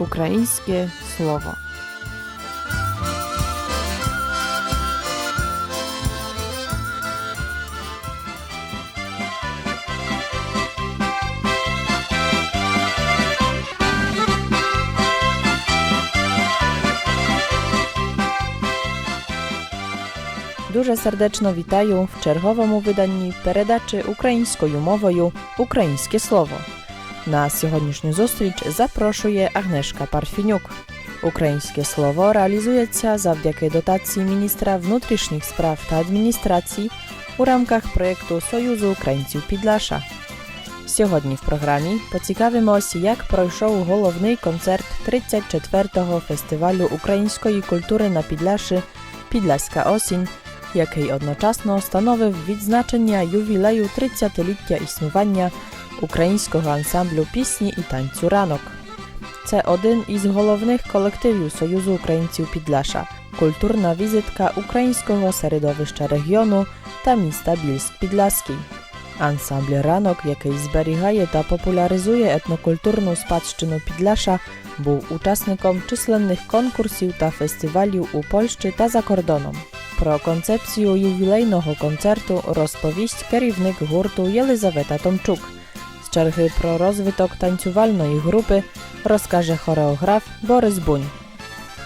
Українське слово. Дуже сердечно вітаю в черговому виданні передачі українською мовою Українське слово. На сьогоднішню зустріч запрошує Агнешка Парфінюк. Українське слово реалізується завдяки дотації міністра внутрішніх справ та адміністрації у рамках проєкту Союзу українців Підлаша. Сьогодні в програмі поцікавимося, як пройшов головний концерт 34-го фестивалю української культури на Підляші Підляська осінь, який одночасно становив відзначення ювілею 30-ліття існування українського ансамблю пісні і танцю ранок. Це один із головних колективів Союзу українців Підляша, культурна візитка українського середовища регіону та міста Більськ Підляський. Ансамбль ранок, який зберігає та популяризує етнокультурну спадщину Підляша, був учасником численних конкурсів та фестивалів у Польщі та за кордоном. Про концепцію ювілейного концерту розповість керівник гурту Єлизавета Томчук. З черги про розвиток танцювальної групи розкаже хореограф Борис Бунь.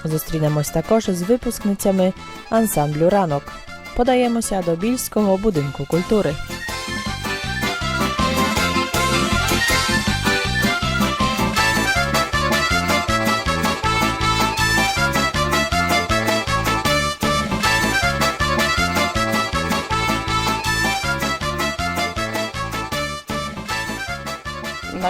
Зустрінемось також з випускницями ансамблю ранок. Подаємося до Більського будинку культури. На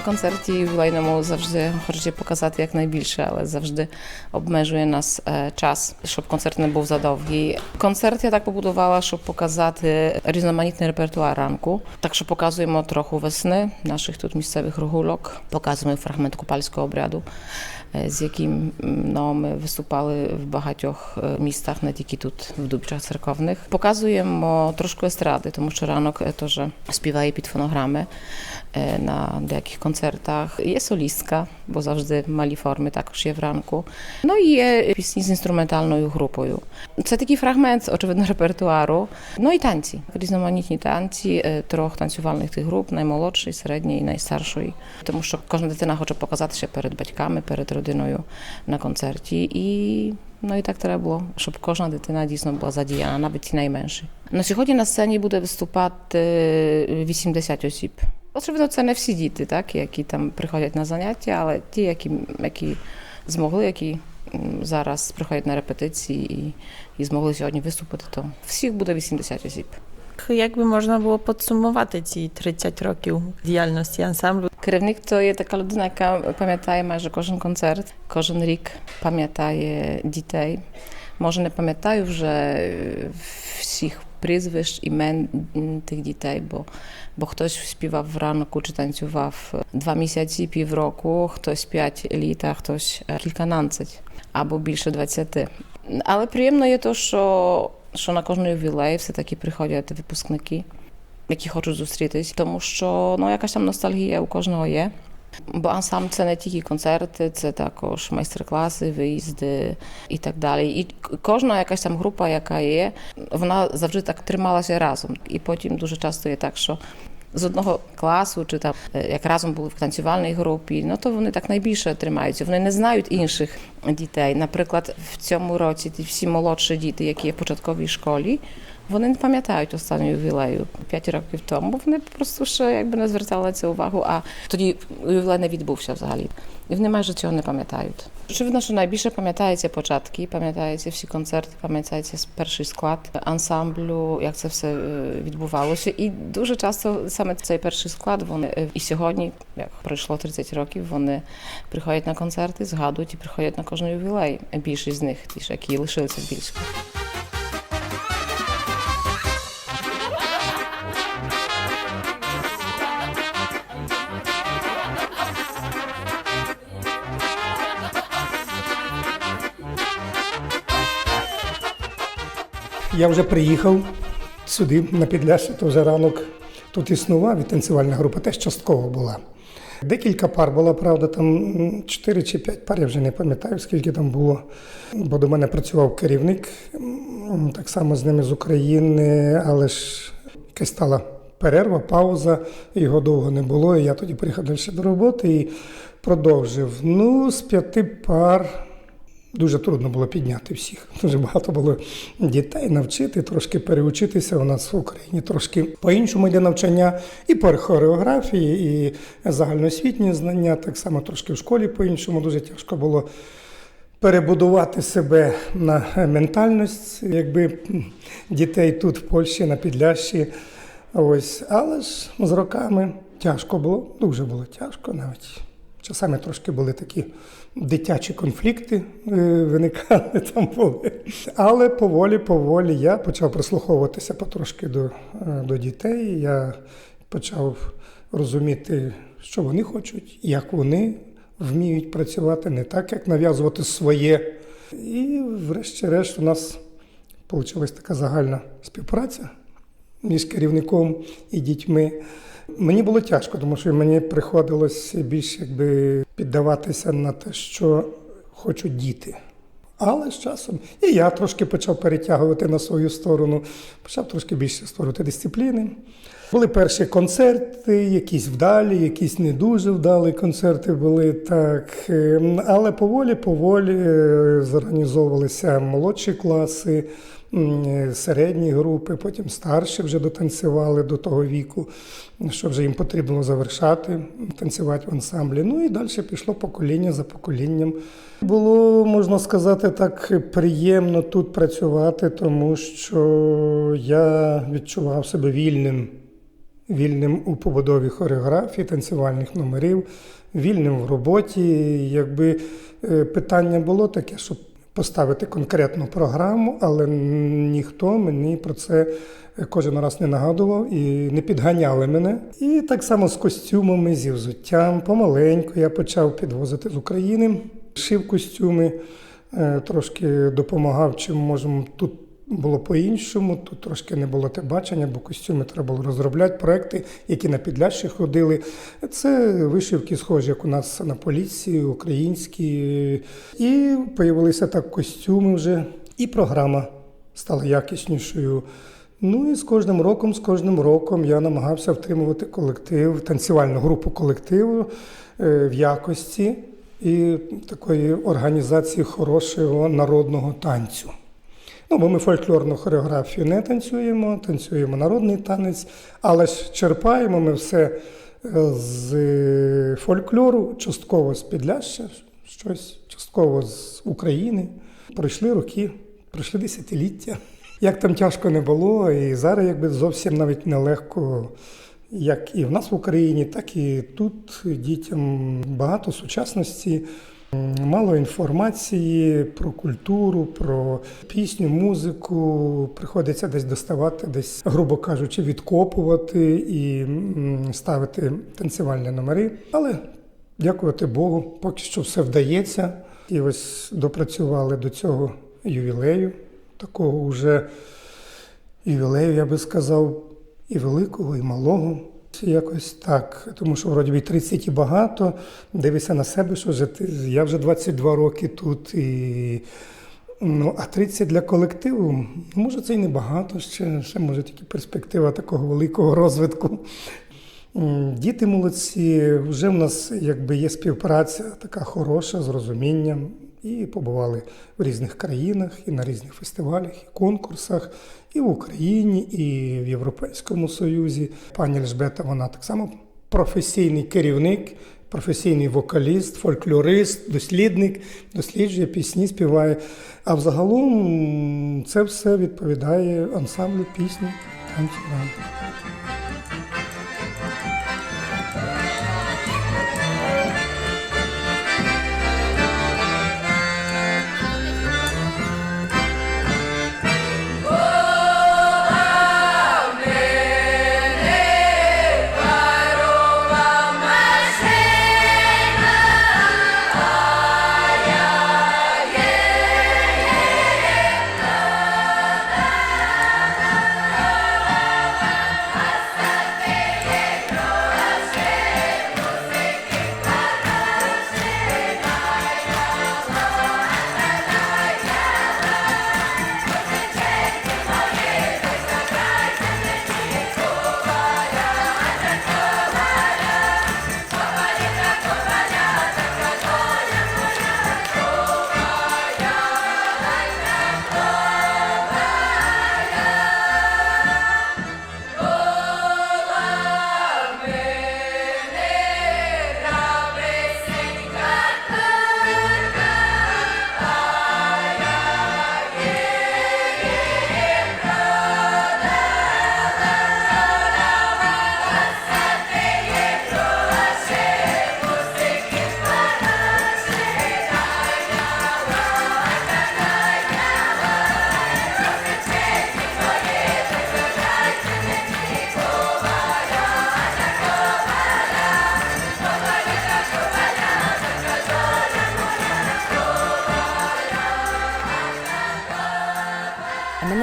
концерті ювілейному завжди хочеться показати якнайбільше, але завжди обмежує нас е, час, щоб концерт не був задовгий. Концерт я так побудувала, щоб показати різноманітний репертуар ранку. Так що показуємо трохи весни наших тут місцевих рогулок, показуємо фрагмент купальського обряду, е, з яким ну, ми виступали в багатьох е, містах, не тільки тут в Дубчах церковних. Показуємо трошки естради, тому що ранок теж співає під фонограми е, на деяких концертах. Є солістка, бо завжди малі форми також є в ранку. Ну і є пісні з інструментальною групою. Це такий фрагмент, очевидно, репертуару. Ну і танці, різноманітні танці е, трьох танцювальних тих груп, наймолодшої, середньої і найстаршої. Тому що кожна дитина хоче показатися перед батьками, перед родиною на концерті. І Ну і так треба було, щоб кожна дитина дійсно була задіяна, навіть ті найменші. На сьогодні на сцені буде виступати 80 осіб. Очевидно, це не всі діти, так, які там приходять на заняття, але ті, які, які змогли, які зараз приходять на репетиції і, і змогли сьогодні виступити, то всіх буде 80 осіб. Як би можна було підсумувати ці 30 років діяльності ансамблю? Керівник то є така людина, яка пам'ятає майже кожен концерт, кожен рік пам'ятає дітей. Може, не пам'ятаю вже всіх прізвищ, імен тих дітей, бо, бо хтось співав вранку чи танцював два місяці, півроку, хтось п'ять а хтось е, кільканадцять або більше двадцяти. Але приємно є то, що, що на кожну ювілей все-таки приходять випускники які хочуть зустрітись, тому що ну якась там ностальгія у кожного є. Бо ансамбль це не тільки концерти, це також майстер-класи, виїзди і так далі. І кожна якась там група, яка є, вона завжди так трималася разом. І потім дуже часто є так, що з одного класу, чи там е, як разом були в танцювальній групі, ну то вони так найбільше тримаються. Вони не знають інших дітей. Наприклад, в цьому році ті всі молодші діти, які є в початковій школі, вони не пам'ятають останню ювілею 5 років тому, вони просто ще якби не звертали на увагу. А тоді ювілей не відбувся взагалі. І вони майже цього не пам'ятають. Очевидно, що найбільше пам'ятаються початки, пам'ятаються всі концерти, пам'ятається перший склад ансамблю, як це все е, відбувалося. І дуже часто саме цей перший склад вони е, і сьогодні, як пройшло 30 років, вони приходять на концерти, згадують і приходять на кожен ювілей. Більшість з них, ті ж, які лишилися в Більську. Я вже приїхав сюди, на Підляшся, то вже ранок тут існував, і танцювальна група теж частково була. Декілька пар було, правда, там 4 чи 5 пар, я вже не пам'ятаю, скільки там було. Бо до мене працював керівник, так само з ними з України, але ж якась стала перерва, пауза, його довго не було. І я тоді приїхав далі до роботи і продовжив. Ну, з п'яти пар. Дуже трудно було підняти всіх. Дуже багато було дітей навчити, трошки переучитися. У нас в Україні трошки по-іншому йде навчання і по хореографії, і загальноосвітні знання. Так само трошки в школі по-іншому. Дуже тяжко було перебудувати себе на ментальність, якби дітей тут, в Польщі, на Підлящі. Ось, але ж з роками тяжко було, дуже було тяжко навіть. Часами трошки були такі дитячі конфлікти, е, виникали там були. Але поволі, поволі я почав прислуховуватися потрошки до, е, до дітей. Я почав розуміти, що вони хочуть, як вони вміють працювати, не так, як нав'язувати своє. І, врешті-решт, у нас вийшла така загальна співпраця між керівником і дітьми. Мені було тяжко, тому що мені приходилось більш якби піддаватися на те, що хочуть діти. Але з часом і я трошки почав перетягувати на свою сторону, почав трошки більше створювати дисципліни. Були перші концерти, якісь вдалі, якісь не дуже вдалі концерти були так. Ем, Але поволі, поволі е, зорганізовувалися молодші класи, е, середні групи, потім старші вже дотанцювали до того віку, що вже їм потрібно завершати, танцювати в ансамблі. Ну і далі пішло покоління за поколінням. Було, можна сказати, так приємно тут працювати, тому що я відчував себе вільним вільним у побудові хореографії, танцювальних номерів, вільним в роботі. Якби е, питання було таке, щоб поставити конкретну програму, але ніхто мені про це кожен раз не нагадував і не підганяли мене. І так само з костюмами, зі взуттям. Помаленьку я почав підвозити з України, шив костюми, е, трошки допомагав, чим можемо тут було по-іншому. Тут трошки не було те бачення, бо костюми треба було розробляти, проекти, які на підлящі ходили. Це вишивки схожі, як у нас на поліції, українські. І появилися так костюми вже, і програма стала якіснішою. Ну і з кожним роком, з кожним роком я намагався втримувати колектив, танцювальну групу колективу е, в якості і такої організації хорошого народного танцю. Ну, бо ми фольклорну хореографію не танцюємо, танцюємо народний танець, але ж черпаємо ми все е, з фольклору, частково з Підляща, щось, частково з України. Пройшли роки, пройшли десятиліття. Як там тяжко не було, і зараз якби зовсім навіть нелегко, як і в нас в Україні, так і тут дітям багато сучасності. Мало інформації про культуру, про пісню, музику. Приходиться десь доставати, десь, грубо кажучи, відкопувати і ставити танцювальні номери. Але дякувати Богу, поки що все вдається. І ось допрацювали до цього ювілею, такого вже ювілею, я би сказав, і великого, і малого. Якось так, тому що вроді би 30 і багато. Дивися на себе, що вже ти, я вже 22 роки тут. І, ну, а 30 для колективу, ну, може, це і не багато, ще, ще може тільки перспектива такого великого розвитку. Діти молодці, вже в нас якби є співпраця така хороша, з розумінням. І побували в різних країнах, і на різних фестивалях, і конкурсах, і в Україні, і в Європейському Союзі. Пані Лежбета, вона так само професійний керівник, професійний вокаліст, фольклорист, дослідник, досліджує пісні, співає. А взагалом це все відповідає ансамблю пісні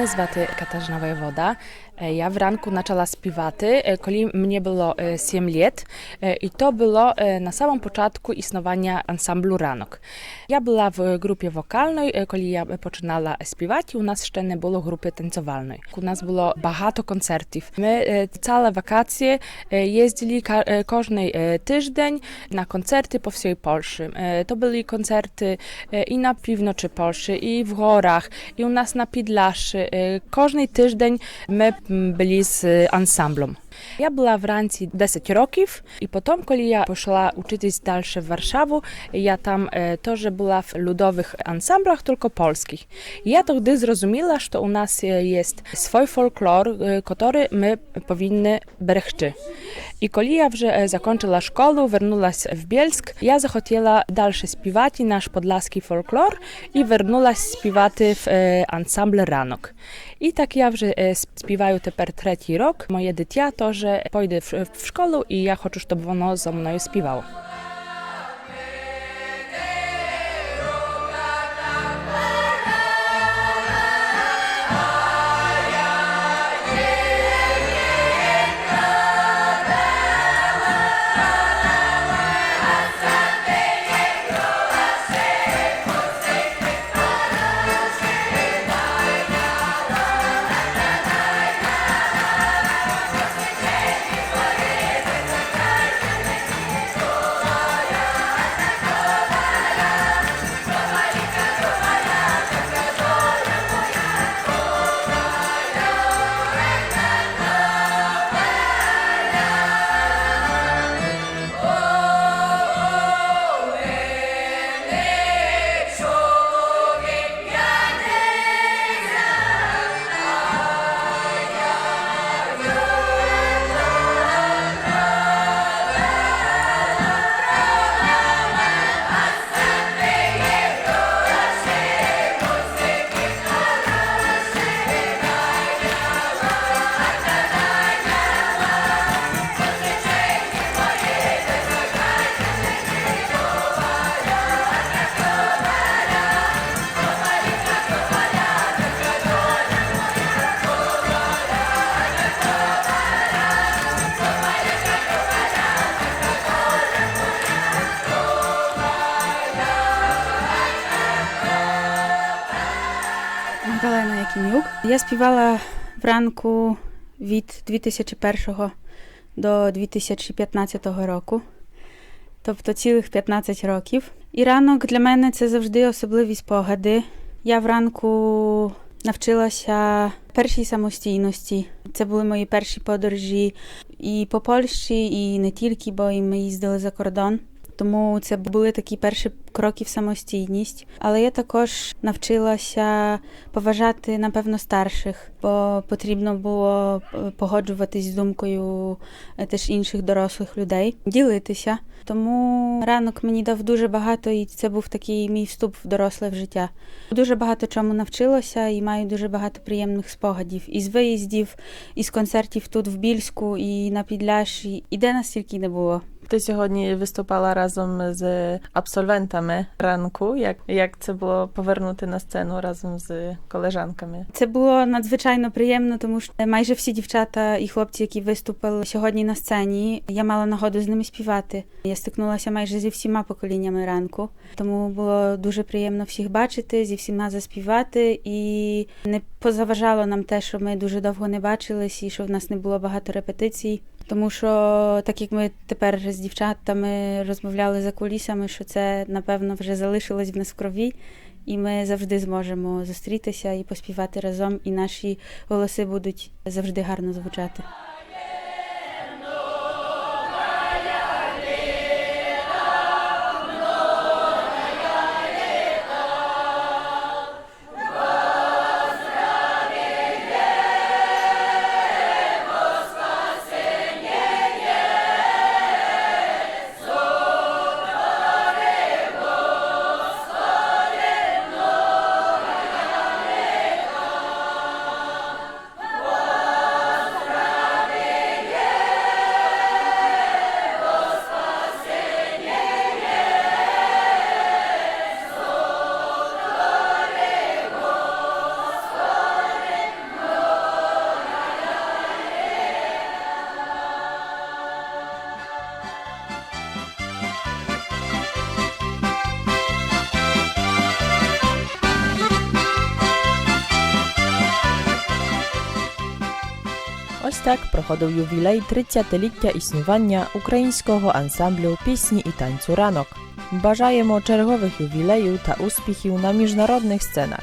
танців. звати Катерина Воєвода. Е, Я вранку почала співати, е, коли мені було е, 7 років, Е, і то було е, на самому початку існування ансамблю ранок. Я була в групі вокальної, е, коли я починала співати, у нас ще не було групи танцювальної. У нас було багато концертів. Ми е, ціле вакації е, їздили ка- е, кожен е, тиждень на конcerty po всій Польщі. Е, To byli koncerty e, i na północy Polski, i w górach, i u nas na Підляші. E, Кожний тиждень ми м, були з е, ансамблем. Я була вранці 10 років, і потім, коли я пішла учитись далі в Варшаву, я там е, теж була в людових ансамблях, тільки польських. І я тоді зрозуміла, що у нас е, є свій фольклор, е, який ми повинні берегти. І коли я вже е, закінчила школу, вернулася в Бєльськ, я захотіла далі співати наш подляський фольклор і вернулася співати в е, ансамбль ранок. І так я вже е, співаю тепер третій рок. Моє дитя теж пойде в, в школу, і я хочу, щоб воно зі мною співало. Магдалена Якимюк. Я співала вранку від 2001 до 2015 року, тобто цілих 15 років. І ранок для мене це завжди особливі спогади. Я вранку навчилася першій самостійності. Це були мої перші подорожі і по Польщі, і не тільки, бо і ми їздили за кордон. Тому це були такі перші кроки в самостійність. Але я також навчилася поважати, напевно, старших, бо потрібно було е, погоджуватись з думкою е, теж інших дорослих людей, ділитися. Тому ранок мені дав дуже багато, і це був такий мій вступ в доросле в життя. Дуже багато чому навчилася і маю дуже багато приємних спогадів із виїздів, із концертів тут в Більську і на Підляші, і де нас не було. Ти сьогодні виступала разом з абсолвентами ранку. Як, як це було повернути на сцену разом з колежанками? Це було надзвичайно приємно, тому що майже всі дівчата і хлопці, які виступили сьогодні на сцені, я мала нагоду з ними співати. Я стикнулася майже зі всіма поколіннями ранку, тому було дуже приємно всіх бачити, зі всіма заспівати, і не позаважало нам те, що ми дуже довго не бачились, і що в нас не було багато репетицій. Тому що, так як ми тепер з дівчатами розмовляли за кулісами, що це напевно вже залишилось в нас в крові, і ми завжди зможемо зустрітися і поспівати разом, і наші голоси будуть завжди гарно звучати. Проходив ювілей 30-ліття існування українського ансамблю пісні і танцю ранок. Бажаємо чергових ювілеїв та успіхів на міжнародних сценах.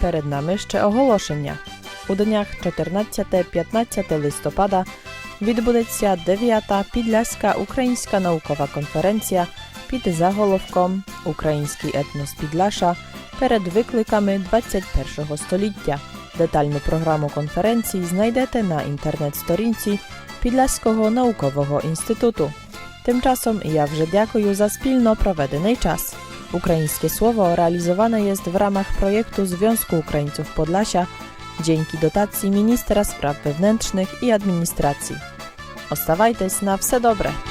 Перед нами ще оголошення. У днях 14-15 листопада відбудеться 9-та Підляська українська наукова конференція під заголовком Український етнос Підляша перед викликами 21 століття. Детальну програму конференції знайдете на інтернет-сторінці Підляського наукового інституту. Тим часом я вже дякую за спільно проведений час. Українskie słowo realizowane jest w ramach projektu Związku Ukraińców Podlasia dzięki dotacji Ministra Spraw Wewnętrznych i Administracji. Ostawajcie na wse dobre!